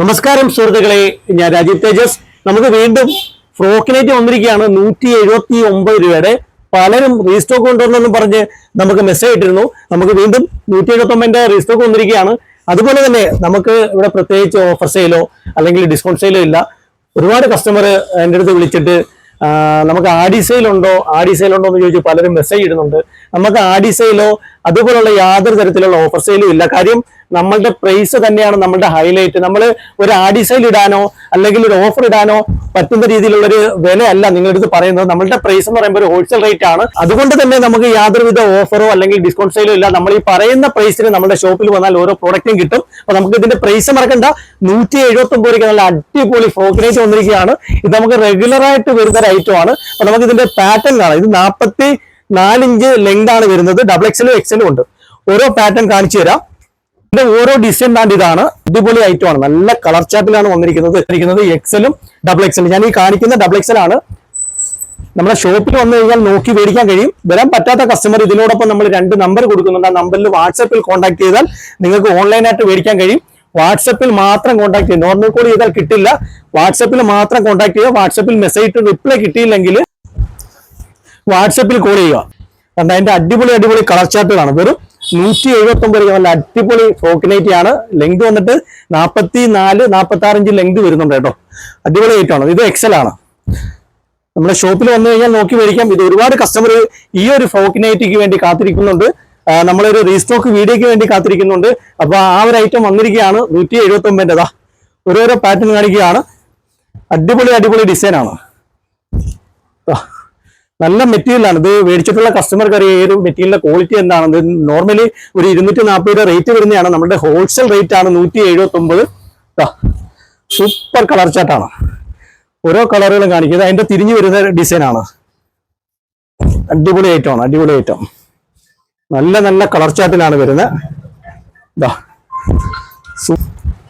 നമസ്കാരം സുഹൃത്തുക്കളെ ഞാൻ രാജീവ് തേജസ്. നമുക്ക് വീണ്ടും ഫ്രോക്കിനേറ്റ് വന്നിരിക്കുകയാണ് നൂറ്റി എഴുപത്തി ഒമ്പത് രൂപയുടെ പലരും റീസ്റ്റോക്ക് കൊണ്ടുവരണമെന്ന് പറഞ്ഞ് നമുക്ക് മെസ്സേജ് ഇട്ടിരുന്നു. നമുക്ക് വീണ്ടും നൂറ്റി എഴുപത്തി ഒമ്പതിന്റെ റീസ്റ്റോക്ക് വന്നിരിക്കുകയാണ്. അതുപോലെ തന്നെ നമുക്ക് ഇവിടെ പ്രത്യേകിച്ച് ഓഫർ സെയിലോ അല്ലെങ്കിൽ ഡിസ്കൗണ്ട് സെയിലോ ഇല്ല. ഒരുപാട് കസ്റ്റമർ എന്റെ അടുത്ത് വിളിച്ചിട്ട് നമുക്ക് ആഡി സെയിലുണ്ടോ ആഡി സെയിലുണ്ടോ എന്ന് ചോദിച്ച് പലരും മെസ്സേജ് ഇടുന്നുണ്ട്. നമുക്ക് ആഡി സെയിലോ അതുപോലുള്ള യാതൊരു തരത്തിലുള്ള ഓഫർ സെയിലും ഇല്ല. കാര്യം നമ്മളുടെ പ്രൈസ് തന്നെയാണ് നമ്മളുടെ ഹൈലൈറ്റ് നമ്മൾ ഒരു ആഡി സെയിൽ ഇടാനോ അല്ലെങ്കിൽ ഒരു ഓഫർ ഇടാനോ പറ്റുന്ന രീതിയിലുള്ള ഒരു വിലയല്ല നിങ്ങളുടെ പറയുന്നത്. നമ്മളുടെ പ്രൈസ് എന്ന് പറയുമ്പോൾ ഒരു ഹോൾസെയിൽ റേറ്റ് ആണ്. അതുകൊണ്ട് തന്നെ നമുക്ക് യാതൊരുവിധ ഓഫറോ അല്ലെങ്കിൽ ഡിസ്കൗണ്ട് സെയിലോ ഇല്ല. നമ്മൾ ഈ പറയുന്ന പ്രൈസിന് നമ്മുടെ ഷോപ്പിൽ വന്നാൽ ഓരോ പ്രോഡക്റ്റും കിട്ടും. അപ്പൊ നമുക്ക് ഇതിന്റെ പ്രൈസ് മറക്കണ്ട. നൂറ്റി എഴുപത്തി ഒമ്പത് രൂപയ്ക്ക് നല്ല അടിപൊളി ഫ്രോക്കിനേറ്റ് വന്നിരിക്കുകയാണ്. ഇത് നമുക്ക് റെഗുലർ ആയിട്ട് വരുന്ന ഒരു ഐറ്റം ആണ്. അപ്പൊ നമുക്ക് ഇതിന്റെ പാറ്റേൺ കാണാം. ഇത് നാൽപ്പത്തി നാലിഞ്ച് ലെങ്ത് ആണ് വരുന്നത്. ഡബിൾ എക്സലും എക്സലും ഉണ്ട്. ഓരോ പാറ്റേൺ കാണിച്ചു തരാം. ഇതിന്റെ ഓരോ ഡിസൈൻ ബാൻഡ് ഇതാണ്. അടിപൊളി ഐറ്റം ആണ്. നല്ല കളർ ചാർട്ടിലാണ് വന്നിരിക്കുന്നത്. ഇരിക്കുന്നത് എക്സലും ഡബിൾ എക്സലും ഞാൻ ഈ കാണിക്കുന്ന ഡബിൾ എക്സൽ ആണ്. നമ്മുടെ ഷോപ്പിൽ വന്നു കഴിഞ്ഞാൽ നോക്കി മേടിക്കാൻ കഴിയും. വരാൻ പറ്റാത്ത കസ്റ്റമർ ഇതിനോടൊപ്പം നമ്മൾ രണ്ട് നമ്പർ കൊടുക്കുന്നുണ്ട്. ആ നമ്പറിൽ വാട്സപ്പിൽ കോൺടാക്ട് ചെയ്താൽ നിങ്ങൾക്ക് ഓൺലൈനായിട്ട് മേടിക്കാൻ കഴിയും. വാട്സപ്പിൽ മാത്രം കോൺടാക്ട് ചെയ്യും. നോർമൽ കോൾ ചെയ്താൽ കിട്ടില്ല. വാട്സപ്പിൽ മാത്രം കോൺടാക്ട് ചെയ്യുക വാട്സപ്പിൽ മെസ്സേജ് ഇട്ട് റിപ്ലൈ കിട്ടിയില്ലെങ്കിൽ വാട്സപ്പിൽ കോൾ ചെയ്യുക. കണ്ട അതിന്റെ അടിപൊളി അടിപൊളി കളർ ചാർട്ടുകളാണ് വെറും നൂറ്റി എഴുപത്തി ഒമ്പത് നല്ല അടിപൊളി ഫ്രോക്കിനൈറ്റി ആണ്. ലെങ്ത് വന്നിട്ട് നാൽപ്പത്തി നാല് നാൽപ്പത്തി ആറ് ഇഞ്ച് ലെങ്ത് വരുന്നുണ്ട് കേട്ടോ. അടിപൊളി ഐറ്റമാണ് ഇത് എക്സൽ ആണ്. നമ്മുടെ ഷോപ്പിൽ വന്നു കഴിഞ്ഞാൽ നോക്കി മേടിക്കാം. ഇത് ഒരുപാട് കസ്റ്റമർ ഈ ഒരു ഫ്രോക്കിനൈറ്റിക്ക് വേണ്ടി കാത്തിരിക്കുന്നുണ്ട്. നമ്മളൊരു റീസ്റ്റോക്ക് വീഡിയോക്ക് വേണ്ടി കാത്തിരിക്കുന്നുണ്ട്. അപ്പൊ ആ ഒരു ഐറ്റം വന്നിരിക്കുകയാണ്. നൂറ്റി എഴുപത്തി ഒമ്പതിന്റെതാ ഓരോരോ പാറ്റേൺ കാണിക്കുകയാണ്. അടിപൊളി അടിപൊളി ഡിസൈനാണ് നല്ല മെറ്റീരിയൽ ആണ്. ഇത് മേടിച്ചിട്ടുള്ള കസ്റ്റമർക്ക് അറിയാം ഈ ഒരു മെറ്റീരിയലിന്റെ ക്വാളിറ്റി എന്താണ് ഇത് നോർമലി ഒരു ഇരുന്നൂറ്റി നാൽപ്പത് രൂപ റേറ്റ് വരുന്നതാണ്. നമ്മുടെ ഹോൾസെയിൽ റേറ്റ് ആണ് നൂറ്റി എഴുപത്തി സൂപ്പർ കളർ ചാട്ടാണ് ഓരോ കളറുകളും കാണിക്കുന്നത് അതിന്റെ തിരിഞ്ഞു വരുന്ന ഡിസൈനാണ് അടിപൊളി ഐറ്റം ആണ് അടിപൊളി ഐറ്റം നല്ല നല്ല കളർ ചാട്ടിലാണ് വരുന്നത്.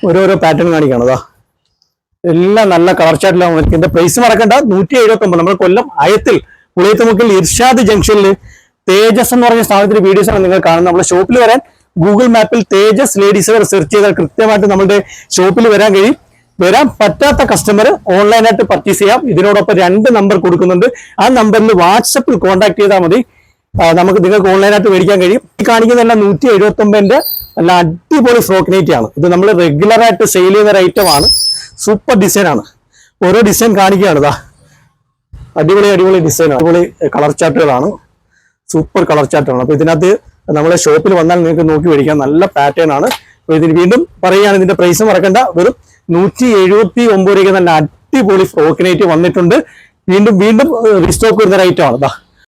ഓരോരോ പാറ്റേൺ കാണിക്കണം. ഇതാ എല്ലാം നല്ല കളർ ചാട്ടിലാണ് ഇതിന്റെ പ്രൈസ് മറക്കണ്ട. നൂറ്റി എഴുപത്തി ഒമ്പത് നമ്മൾ കൊല്ലം അയത്തിൽ പുളിയത്തുമുക്കിൽ ഇർഷാദ് ജംഗ്ഷനിൽ തേജസ് എന്ന് പറഞ്ഞ സ്ഥാപനത്തിന്റെ വീഡിയോസ് ആണ് നിങ്ങൾ കാണുന്നത്. നമ്മുടെ ഷോപ്പിൽ വരാൻ ഗൂഗിൾ മാപ്പിൽ തേജസ് ലേഡീസ് സെർച്ച് ചെയ്താൽ കൃത്യമായിട്ട് നമ്മുടെ ഷോപ്പിൽ വരാൻ കഴിയും. വരാൻ പറ്റാത്ത കസ്റ്റമർ ഓൺലൈനായിട്ട് പർച്ചേസ് ചെയ്യാം. ഇതിനോടൊപ്പം രണ്ട് നമ്പർ കൊടുക്കുന്നുണ്ട്. ആ നമ്പറിൽ വാട്സപ്പിൽ കോൺടാക്ട് ചെയ്താൽ മതി. നമുക്ക് നിങ്ങൾക്ക് ഓൺലൈനായിട്ട് മേടിക്കാൻ കഴിയും. ഈ കാണിക്കുന്നതെല്ലാം നൂറ്റി എഴുപത്തി ഒമ്പതിന്റെ നല്ല അടിപൊളി ഫ്രോക്കിനേറ്റ് ആണ്. ഇത് നമ്മൾ റെഗുലറായിട്ട് സെയിൽ ചെയ്യുന്ന ഒരു ഐറ്റം ആണ്. സൂപ്പർ ഡിസൈൻ ആണ്. ഓരോ ഡിസൈൻ കാണിക്കുകയാണ് ഇതാ അടിപൊളി അടിപൊളി ഡിസൈൻ അടിപൊളി കളർ ചാർട്ടുകളാണ് സൂപ്പർ കളർ ചാർട്ടാണ് അപ്പൊ ഇതിനകത്ത് നമ്മളെ ഷോപ്പിൽ വന്നാൽ നിങ്ങൾക്ക് നോക്കി മേടിക്കാം. നല്ല പാറ്റേൺ ആണ്. അപ്പൊ ഇതിന് വീണ്ടും പറയുകയാണ് ഇതിന്റെ പ്രൈസ് മറക്കണ്ട. വെറും നൂറ്റി എഴുപത്തി ഒമ്പത് രൂപയ്ക്ക് നല്ല അടിപൊളി ഫ്രോക്കിനേറ്റ് വന്നിട്ടുണ്ട്. വീണ്ടും വീണ്ടും റീസ്റ്റോക്ക് വരുന്ന ആണ്. ഇതാ